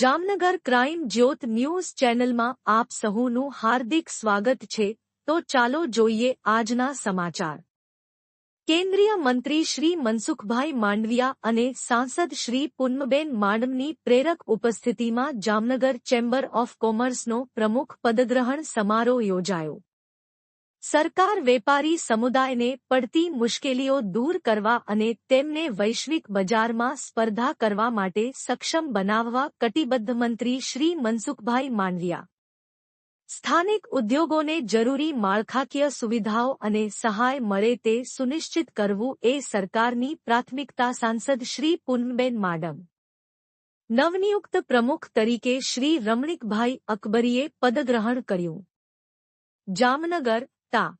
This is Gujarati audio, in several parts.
જામનગર ક્રાઇમ જ્યોત ન્યૂઝ ચેનલમાં આપ સહુનું હાર્દિક સ્વાગત છે. તો ચાલો જોઈએ આજના સમાચાર. કેન્દ્રીય મંત્રી શ્રી મનસુખભાઈ માંડવિયા અને સાંસદ શ્રી પુનમબેન માડમની પ્રેરક ઉપસ્થિતિમાં જામનગર ચેમ્બર ઓફ કોમર્સનો પ્રમુખ પદગ્રહણ સમારોહ યોજાયો. સરકાર વેપારી સમુદાયને પડતી મુશ્કેલીઓ દૂર કરવા અને તેમને વૈશ્વિક બજારમાં સ્પર્ધા કરવા માટે સક્ષમ બનાવવા કટિબદ્ધ મંત્રી શ્રી મનસુખભાઈ માંડવિયા. સ્થાનિક ઉદ્યોગોને જરૂરી માળખાકીય સુવિધાઓ અને સહાય મળે તે સુનિશ્ચિત કરવું એ સરકારની પ્રાથમિકતા સાંસદ શ્રી પુનબેન માડમ. નવનિયુક્ત પ્રમુખ તરીકે શ્રી રમણીકભાઈ અકબરીએ પદગ્રહણ કર્યું. જામનગર તા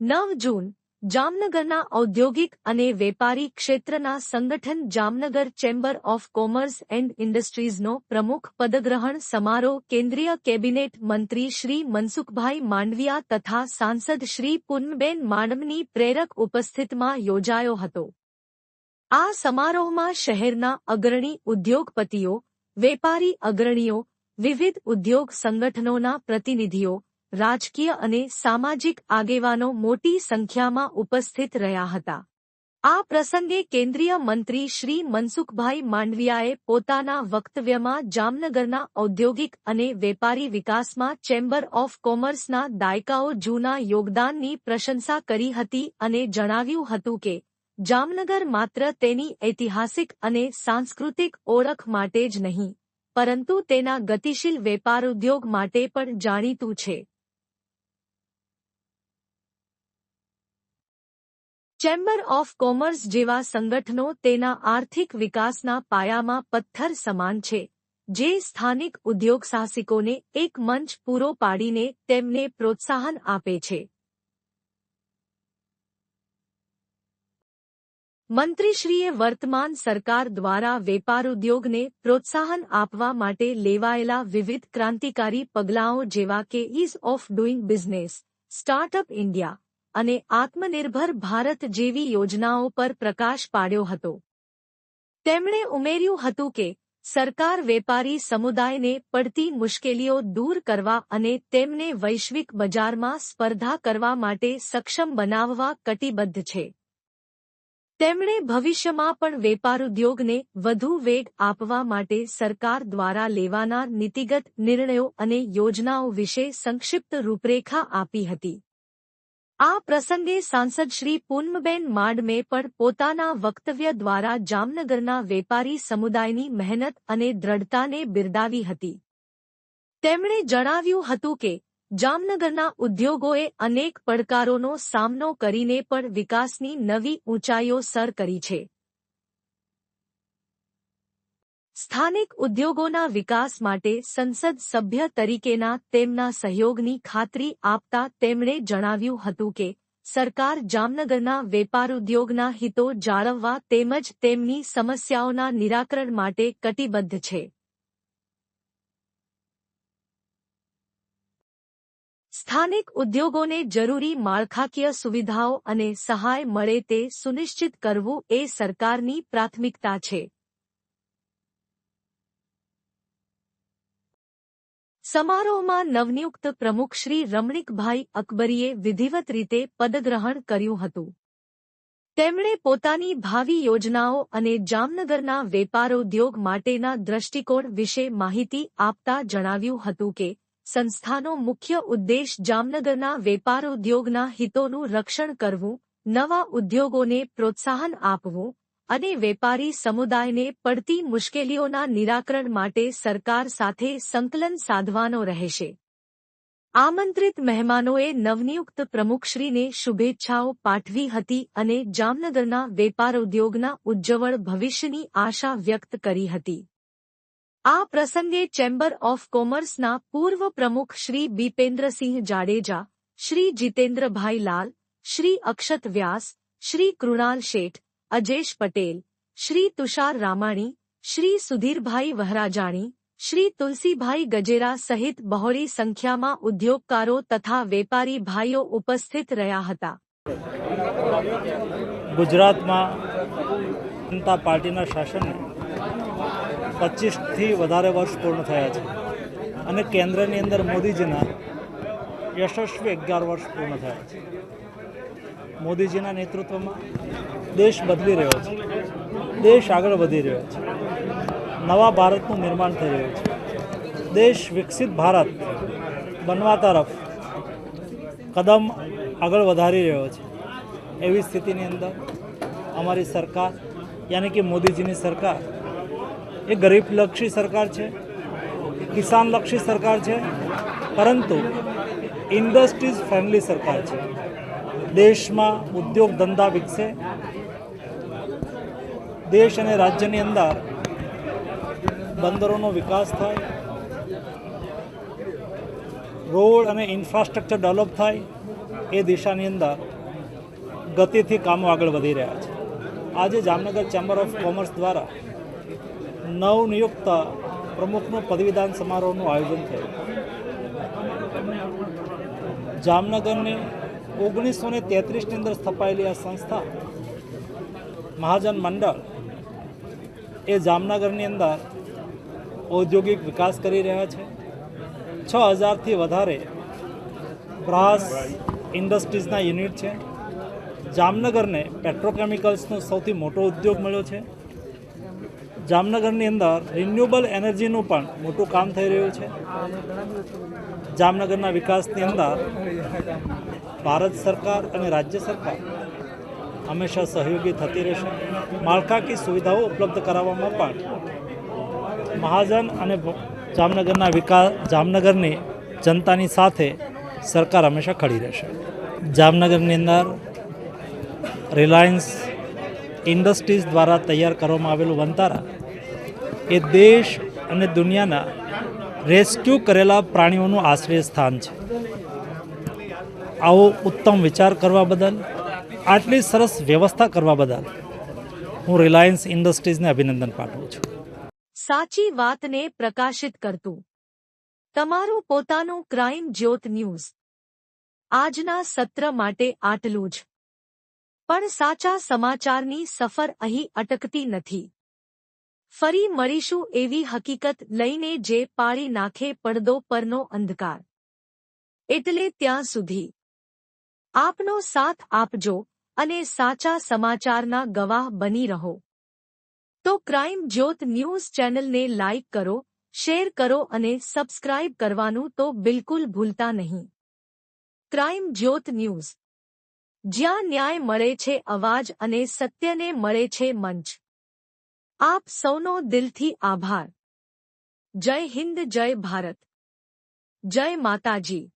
નવ જૂન, જામનગરના ઔદ્યોગિક અને વેપારી ક્ષેત્રના સંગઠન Jamnagar chamber of commerce and ઇન્ડસ્ટ્રીઝનો પ્રમુખ પદગ્રહણ સમારોહ કેન્દ્રીય કેબિનેટ મંત્રી શ્રી મનસુખભાઈ માંડવિયા તથા સાંસદ શ્રી પુનબેન માડમની પ્રેરક ઉપસ્થિતમાં યોજાયો હતો. આ સમારોહમાં શહેરના અગ્રણી ઉદ્યોગપતિઓ, વેપારી અગ્રણીઓ, વિવિધ ઉદ્યોગ સંગઠનોના પ્રતિનિધિઓ રાજકીય અને સામાજિક આગેવાનો મોટી સંખ્યામાં ઉપસ્થિત રહ્યા હતા. આ પ્રસંગે કેન્દ્રીય મંત્રી શ્રી મનસુખભાઈ માંડવિયાએ પોતાના વક્તવ્યમાં જામનગરના ઔદ્યોગિક અને વેપારી વિકાસમાં ચેમ્બર ઓફ કોમર્સના દાયકાઓ જૂના યોગદાનની પ્રશંસા કરી હતી અને જણાવ્યું હતું કે, જામનગર માત્ર તેની ઐતિહાસિક અને સાંસ્કૃતિક ઓળખ માટે જ નહીં, પરંતુ તેના ગતિશીલ વેપાર ઉદ્યોગ માટે પણ જાણીતું છે. ચેમ્બર ઓફ કોમર્સ જેવા સંગઠનો તેના આર્થિક વિકાસના પાયામાં પથ્થર સમાન છે, જે સ્થાનિક ઉદ્યોગ સાહસિકોને એક મંચ પૂરો પાડીને તેમને પ્રોત્સાહન આપે છે. મંત્રીશ્રીએ વર્તમાન સરકાર દ્વારા વેપાર ઉદ્યોગને પ્રોત્સાહન આપવા માટે લેવાયેલા વિવિધ ક્રાંતિકારી પગલાંઓ જેવા કે ease of doing business startup India અને આત્મનિર્ભર ભારત જેવી યોજનાઓ પર પ્રકાશ પાડ્યો હતો. તેમણે ઉમેર્યું હતું કે, સરકાર વેપારી સમુદાયને પડતી મુશ્કેલીઓ દૂર કરવા અને તેમને વૈશ્વિક બજારમાં સ્પર્ધા કરવા માટે સક્ષમ બનાવવા કટિબદ્ધ છે. તેમણે ભવિષ્યમાં પણ વેપાર ઉદ્યોગને વધુ વેગ આપવા માટે સરકાર દ્વારા લેવાનાર નીતિગત નિર્ણયો અને યોજનાઓ વિશે સંક્ષિપ્ત રૂપરેખા આપી હતી. આ પ્રસંગે સાંસદ શ્રી પૂનમબેન માડમે પણ પોતાના વક્તવ્ય દ્વારા જામનગરના વેપારી સમુદાયની મહેનત અને દ્રઢતાને બિરદાવી હતી. તેમણે જણાવ્યું હતું કે, જામનગરના ઉદ્યોગોએ અનેક પડકારોનો સામનો કરીને પણ વિકાસની નવી ઊંચાઈઓ સર કરી છે. સ્થાનિક ઉદ્યોગોના વિકાસ માટે સંસદ સભ્ય તરીકેના તેમના સહયોગની ખાતરી આપતા તેમણે જણાવ્યું હતું કે, સરકાર જામનગરના વેપાર ઉદ્યોગના હિતો જાળવવા તેમજ તેમની સમસ્યાઓના નિરાકરણ માટે કટિબદ્ધ છે. સ્થાનિક ઉદ્યોગોને જરૂરી માળખાકીય સુવિધાઓ અને સહાય મળે તે સુનિશ્ચિત કરવું એ સરકારની પ્રાથમિકતા છે. સમારોહમાં નવનિયુક્ત પ્રમુખ શ્રી રમણીકભાઈ અકબરીએ વિધિવત રીતે પદગ્રહણ કર્યું હતું. તેમણે પોતાની ભાવિ યોજનાઓ અને જામનગરના વેપારોદ્યોગ માટેના દ્રષ્ટિકોણ વિશે માહિતી આપતા જણાવ્યું હતું કે, સંસ્થાનો મુખ્ય ઉદ્દેશ જામનગરના વેપારોદ્યોગના હિતોનું રક્ષણ કરવું, નવા ઉદ્યોગોને પ્રોત્સાહન આપવું અને વેપારી સમુદાયને પડતી મુશ્કેલીઓના નિરાકરણ માટે સરકાર સાથે સંકલન સાધવાનો રહેશે. આમંત્રિત મહેમાનોએ નવનિયુક્ત પ્રમુખશ્રીને શુભેચ્છાઓ પાઠવી હતી અને જામનગરના વેપાર ઉદ્યોગના ઉજ્જવળ ભવિષ્યની આશા વ્યક્ત કરી હતી. આ પ્રસંગે ચેમ્બર ઓફ કોમર્સના પૂર્વ પ્રમુખ શ્રી બીપેન્દ્રસિંહ જાડેજા, શ્રી જીતેન્દ્રભાઈ લાલ, શ્રી અક્ષત વ્યાસ, શ્રી કૃણાલ શેઠ અજેશ પટેલ, શ્રી તુષાર રામાણી, શ્રી સુધીરભાઈ વહરાજાણી, શ્રી તુલસીભાઈ ગજેરા સહિત બહોળી સંખ્યામાં ઉદ્યોગકારો તથા વેપારી ભાઈઓ ઉપસ્થિત રહ્યા હતા. ગુજરાતમાં જનતા પાર્ટીના શાસનને પચીસથી વધારે વર્ષ પૂર્ણ થયા છે અને કેન્દ્રની અંદર મોદીજીના યશસ્વી અગિયાર વર્ષ પૂર્ણ થયા છે. મોદીજીના નેતૃત્વમાં દેશ બદલી રહ્યો છે. દેશ આગળ વધી રહ્યો છે. નવા ભારતનું નિર્માણ થઈ રહ્યું છે. દેશ વિકસિત ભારત બનવા તરફ કદમ આગળ વધારી રહ્યો છે. એવી સ્થિતિની અંદર અમારી સરકાર, યાની કે મોદીજીની સરકાર, એ ગરીબલક્ષી સરકાર છે, કિસાનલક્ષી સરકાર છે, પરંતુ ઇન્ડસ્ટ્રીઝ ફ્રેન્ડલી સરકાર છે. દેશમાં ઉદ્યોગ ધંધા વિકસે દેશ અને રાજ્યની અંદર બંદરોનો વિકાસ થાય, રોડ અને ઇન્ફ્રાસ્ટ્રક્ચર ડેવલપ થાય, એ દિશાની અંદર ગતિથી કામો આગળ વધી રહ્યા છે. આજે જામનગર ચેમ્બર ઓફ કોમર્સ દ્વારા નવનિયુક્ત પ્રમુખનું પદવીદાન સમારોહનું આયોજન થયું. જામનગરની ઓગણીસો ને તેત્રીસની અંદર સ્થપાયેલી આ સંસ્થા મહાજન મંડળ એ જામનગરની અંદર ઔદ્યોગિક વિકાસ કરી રહ્યા છે. છ હજારથી વધારે બ્રાસ ઇન્ડસ્ટ્રીઝના યુનિટ છે. જામનગરને પેટ્રોકેમિકલ્સનો સૌથી મોટો ઉદ્યોગ મળ્યો છે. જામનગરની અંદર રિન્યુએબલ એનર્જીનું પણ મોટું કામ થઈ રહ્યું છે. જામનગરના વિકાસની અંદર ભારત સરકાર અને રાજ્ય સરકાર હંમેશા સહયોગી થતી રહેશે. માળખાકીય સુવિધાઓ ઉપલબ્ધ કરાવવામાં પણ મહાજન અને જામનગરના વિકાસ, જામનગરની જનતાની સાથે સરકાર હંમેશા ખડી રહેશે. જામનગરની અંદર રિલાયન્સ ઇન્ડસ્ટ્રીઝ દ્વારા તૈયાર કરવામાં આવેલું વંતારા એ દેશ અને દુનિયાના રેસ્ક્યુ કરેલા પ્રાણીઓનું આશ્રય સ્થાન છે. આવો ઉત્તમ વિચાર કરવા બદલ આટલી સરસ વ્યવસ્થા કરવા બદલ હું રિલાયન્સ ઇન્ડસ્ટ્રીઝને અભિનંદન પાઠવું છું. સાચી વાતને પ્રકાશિત કરતું. તમારું પોતાનું ક્રાઇમ જ્યોત ન્યૂઝ. આજના સત્ર માટે આટલું જ. પણ સાચા સમાચારની સફર અહીં અટકતી નથી. ફરી મળીશું એવી હકીકત લઈને જે પાળી નાખે પડદો પરનો અંધકાર. એટલે ત્યાં સુધી. આપનો સાથ આપજો. અને સાચા સમાચારના ગવાહ બની રહો. તો ક્રાઇમ જ્યોત ન્યૂઝ ચેનલને લાઇક કરો, શેર કરો અને સબસ્ક્રાઇબ કરવાનું તો બિલકુલ ભૂલતા નહીં. ક્રાઇમ જ્યોત ન્યૂઝ જ્યાં ન્યાય મળે છે અવાજ અને સત્યને મળે છે મંચ. આપ સૌનો દિલથી આભાર. જય હિન્દ, જય ભારત. જય માતાજી.